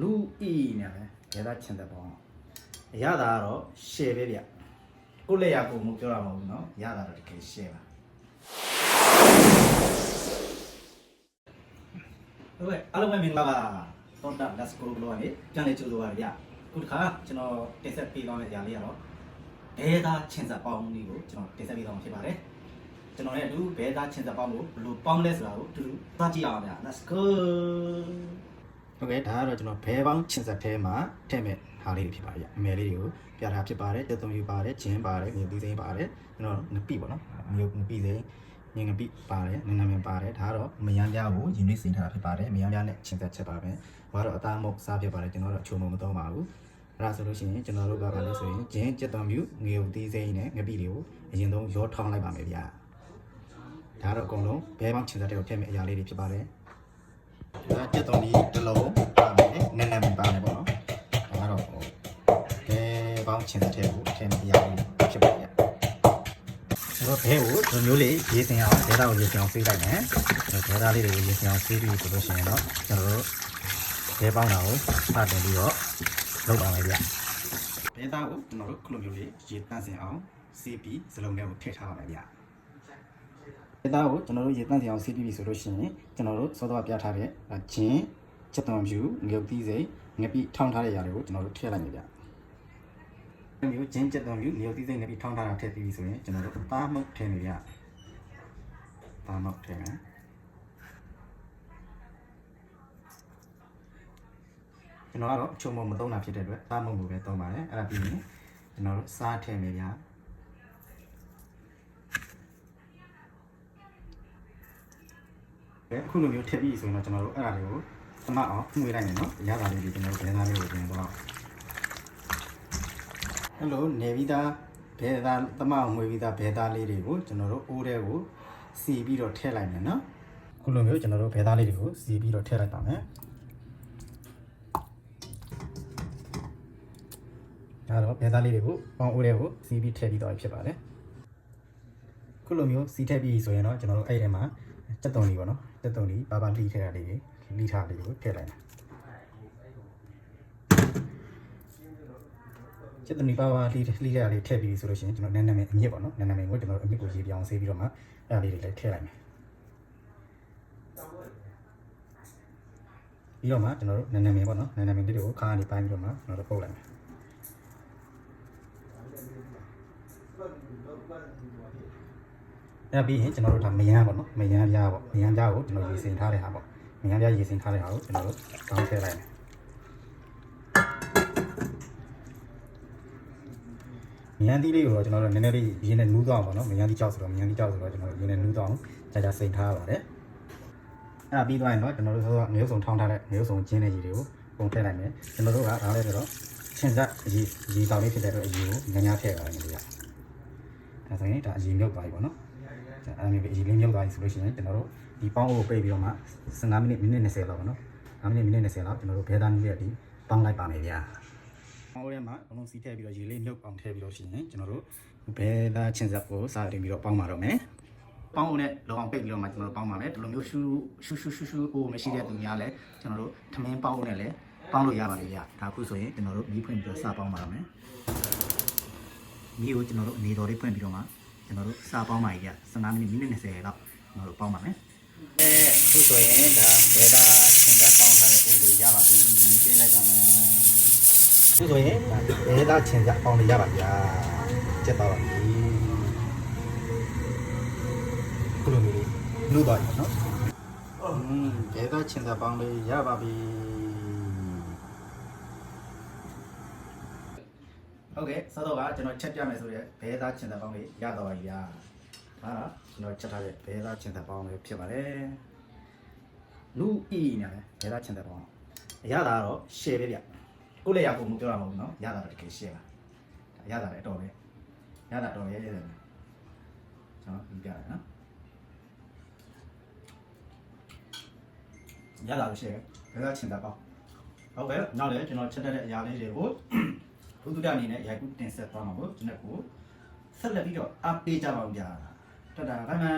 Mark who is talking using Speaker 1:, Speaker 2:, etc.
Speaker 1: လူဤနဲ့ပဲဒေတာချင်တဲ့ပေါင်းအရသာကတော့ share ပဲဗျကိုယ့်လက်ရကိုမှုပြောတာမဟုတ်ဘူးเนาะရတာတော့တကယ် share ပါဟုတ်ကဲ့အားလုံးပဲမင်္ဂလာပါတော့တာ let's go လို့ကနေပြန်လေကြိုးဆိုပါဗျခုတစ်ခါကျွန်တော်တင်ဆက်ပေးသွားမယ့်ຢာလေးကတော့ဒေတာချင်တဲ့ပေါင်းလေးကိုကျွန်တော်တင်ဆက်ပေးသွားမှာဖြစ်ပါတယ်ကျွန်တော်လည်းအတူဘဲသားချင်သက်ပေါင်းကိုဘယ်လိုပေါင်းလဲဆိုတာကိုအတူတူသွားကြည့်အောင်ဗျာ let's go ဟုတ်ကဲ့ဒါကတော့ကျွန်တော်ဘဲပေါင်းချင်သက်ထဲမှာထည့်မဲ့ဟာလေးတွေဖြစ်ပါတယ်ဗျအမယ်လေးတွေကိုပြထားဖြစ်ပါတယ်တက်သုံးယူပါတယ်ဂျင်းပါတယ်မြေပြီးသိမ်းပါတယ်ကျွန်တော်ငပိပေါ့နော်မြို့ငပိသိမ်းငငပိပါတယ်နနမင်ပါတယ်ဒါကတော့မယမ်းပြားကိုရင်းနှီးစင်ထားတာဖြစ်ပါတယ်မယမ်းပြားနဲ့ချင်သက်ချက်ပါပဲဘာတော့အသားမုတ်စားဖြစ်ပါတယ်ကျွန်တော်တို့အချိုံမမသုံးပါဘူးအဲ့ဒါဆိုလို့ရှိရင်ကျွန်တော်တို့ကပါလဲဆိုရင်ဂျင်းတက်သုံးယူငရုတ်သီးစိမ်းနဲ့ငပိတွေကိုအရင်ဆုံးရောထောင်းလိုက်ပါမယ်ဗျာဒါတော့အကုန်လုံးဘဲပေါင်းချင်တဲ့တွေကိုထည့်မဲ့အရာလေးတွေဖြစ်ပါတယ်။ ဒါကြက်တော်ဒီတစ်လုံးပါမယ်နည်းနည်းမပါနဲ့ပေါ့နော်။ဒါကတော့ဟိုဘဲပေါင်းချင်တဲ့တွေကိုထည့်မဲ့အရာလေးဖြစ်ပါရဲ့။ဆိုတော့ဘဲကိုဒီမျိုးလေးရေးစင်အောင်ဒေတာကိုရေးစင်အောင်ဆေးလိုက်မယ်။ဒေတာလေးတွေကိုရေးစင်အောင်ဆေးပြီးဆိုလို့ရှိရင်တော့ကျွန်တော်တို့ဘဲပေါင်းတာကိုစတင်ပြီးတော့လုပ်ပါမယ်ဗျ။ဒေတာကိုကျွန်တော်တို့ခုလိုမျိုးလေးရေးတန့်စင်အောင်ဆေးပြီးစလုံးထဲကိုထည့်ထားပါမယ်ဗျ။ ဒေတာကိုကျွန်တော်တို့ရေတန့်စီအောင်စီးပြီးပြီဆိုလို့ရှိရင်ကျွန်တော်တို့စောစောကပြထားတဲ့ဂျင်းချက်သွန်ဖြူငရုတ်သီးစိမ်ငပိထောင်းထားတဲ့ຢာတွေကိုကျွန်တော်တို့ထည့်လိုက်မယ်ဗျ။ဒီမျိုးဂျင်းချက်သွန်ဖြူငရုတ်သီးစိမ်ငပိထောင်းထားတာထည့်ပြီးပြီဆိုရင်ကျွန်တော်တို့သားမုတ်ထည့်မယ်ဗျ။သားမုတ်ထည့်မယ်။ကျွန်တော်ကတော့အချုံမမသုံးတာဖြစ်တဲ့အတွက်သားမုတ်ကိုပဲသုံးပါတယ်။အဲ့ဒါပြီးရင်ကျွန်တော်တို့စားထည့်မယ်ဗျာ။ ခုလိုမျိုးထည့်ပြီးဆိုရင်တော့ကျွန်တော်တို့အဲ့ဒါတွေကိုသမအောင်မှုေးလိုက်မယ်နော်ရတာလေးတွေကျွန်တော်တို့ဘယ်သားလေးကိုပြင်တော့ဟယ်လိုနေပြီးသားဘယ်သားသမအောင်မှုေးပြီးသားဘယ်သားလေးတွေကိုကျွန်တော်တို့အိုးတဲ့ကိုစီပြီးတော့ထည့်လိုက်မယ်နော်အခုလိုမျိုးကျွန်တော်တို့ဘယ်သားလေးတွေကိုစီပြီးတော့ထည့်လိုက်ပါမယ်ဒါတော့ဘယ်သားလေးတွေကိုပေါင်းအိုးတဲ့ကိုစီပြီးထည့်ပြီးတော့ဖြစ်ပါတယ်ခုလိုမျိုးစီးထက်ပြီးဆိုရင်တော့ကျွန်တော်တို့အဲ့ဒီထဲမှာစက်တုံလေးပေါ့နော် စက်တုံလေးပါပါလှိထည့်တာလေးတွေလှိထားလေးကိုထည့်လိုက်မယ်စက်တုံလေးပါပါလှိလှိထားလေးထည့်ပြီးဆိုလို့ရှိရင်ကျွန်တော်နန်းနာမည်အမြင့်ပေါ့နော်နန်းနာမည်ကိုကျွန်တော်တို့အမြင့်ကိုရေးပြအောင်ဆေးပြီးတော့မှအဲ့ဒါလေးတွေလည်းထည့်လိုက်မယ်ပြီးတော့မှကျွန်တော်တို့နန်းနာမည်ပေါ့နော်နန်းနာမည်လေးတွေကိုခါကနေပိုင်းပြီးတော့မှကျွန်တော်တို့ပုတ်လိုက်မယ် အဲ့ပြီးရင်ကျွန်တော်တို့ဒါမယန်းပေါ့နော်မယန်းပြားပေါ့မယန်းပြားကိုကျွန်တော်ရေစင်ထားတဲ့ဟာပေါ့မယန်းပြားရေစင်ထားတဲ့ဟာကိုကျွန်တော်တို့ကောင်းထည့်လိုက်မယ်မယန်းသီးလေးကိုတော့ကျွန်တော်တို့နည်းနည်းလေးရင်းနဲ့နူးသွားအောင်ပေါ့နော်မယန်းသီးကြောက်ဆိုတော့မယန်းသီးကြောက်ဆိုတော့ကျွန်တော်တို့ရင်းနဲ့နူးသွားအောင်ကြာကြာစိန်ထားရပါတယ်အဲ့ဒါပြီးသွားရင်တော့ကျွန်တော်တို့ဆိုတော့မျိုးစုံထောင်းထားတဲ့မျိုးစုံကျင်းတဲ့ရေတွေကိုပုံထည့်လိုက်မယ်ကျွန်တော်တို့ကဒါလည်းဆိုတော့ချင်းစက်ရေရေတောင်လေးဖြစ်တဲ့အတွက်အရေကိုငညားထည့်ပါတယ်ခင်ဗျာဒါဆိုရင်ဒါအရေမြုပ်သွားပြီပေါ့နော် အဲ့ဒီပဲအရင်လေးမြုပ်သွားပြီဆိုလို့ရှိရင်ကျွန်တော်တို့ဒီပေါင်းအိုးကိုပိတ်ပြီးတော့မှ15မိနစ်မိနစ်20လောက်ပေါ့နော်5မိနစ်မိနစ်20လောက်ကျွန်တော်တို့ဘဲသားနည်းရဲ့ဒီပေါင်းလိုက်ပါမယ်ဗျာပေါင်းအိုးထဲမှာအလုံးစီးထည့်ပြီးတော့ရေလေးမြုပ်အောင်ထည့်ပြီးတော့ရှိရင်ကျွန်တော်တို့ဘဲသားချင်းစက်ကိုစားတင်ပြီးတော့ပေါင်းပါတော့မယ်ပေါင်းအိုးနဲ့လောအောင်ပိတ်ပြီးတော့မှကျွန်တော်တို့ပေါင်းပါမယ်ဒီလိုမျိုးရှူရှူရှူရှူရှူအိုးမရှိတဲ့သူများလည်းကျွန်တော်တို့ထမင်းပေါင်းအိုးနဲ့လည်းပေါင်းလို့ရပါလေဗျာဒါခုဆိုရင်ကျွန်တော်တို့မီးဖွင့်ပြီးတော့စပေါင်းပါတော့မယ်မီးကိုကျွန်တော်တို့အနေတော်လေးဖွင့်ပြီးတော့မှ ကျွန်တော်တို့စာပေါင်းပါကြီးက15မိနစ်မိနစ်20လောက်ကျွန်တော်တို့ပေါင်းပါမယ်အဲအခုဆိုရင်ဒါဒေတာချင်းကပေါင်းထားတဲ့ပုံလေးရပါပြီပြေးလိုက်ပါမယ်အခုဆိုရင်ဒါဒေတာချင်းကပေါင်းလေးရပါပြီကျက်ပါပါပြီခုလိုမျိုးလေးလူသွားပြီနော်อืมဒေတာချင်းကပေါင်းလေးရပါပြီ ဟုတ်ကဲ့စောတော့ကကျွန်တော်ချက်ပြမယ်ဆိုရဲဘဲသားချင်တဲ့ပေါင်းလေးရတော့ပါပြီဗျာဒါကကျွန်တော်ချက်ထားတဲ့ဘဲသားချင်တဲ့ပေါင်းလေးဖြစ်ပါတယ်လူဤနေတယ်ဘဲသားချင်တဲ့ပေါင်းအရသာကတော့ share ပဲဗျကိုယ့်လက်ရကိုမပြောရမှာဘူးเนาะရတာတော့တကယ် share ပါရတာလည်းအတော်ပဲရတာတော်ရဲရဲတယ်ကျွန်တော်ပြပြရနော်ရတာလို့ share ဘဲသားချင်တဲ့ပေါင်းဟုတ်ကဲ့နောက်လည်းကျွန်တော်ချက်တဲ့အရာလေးတွေကို ဘုဒ္ဓအနေနဲ့ရိုက်ကူးတင်ဆက်သွားမှာကိုကျွန်တော်ကိုဆက်လက်ပြီးတော့အားပေးကြပါဦးဗျာတတာဘိုင်ဘိုင်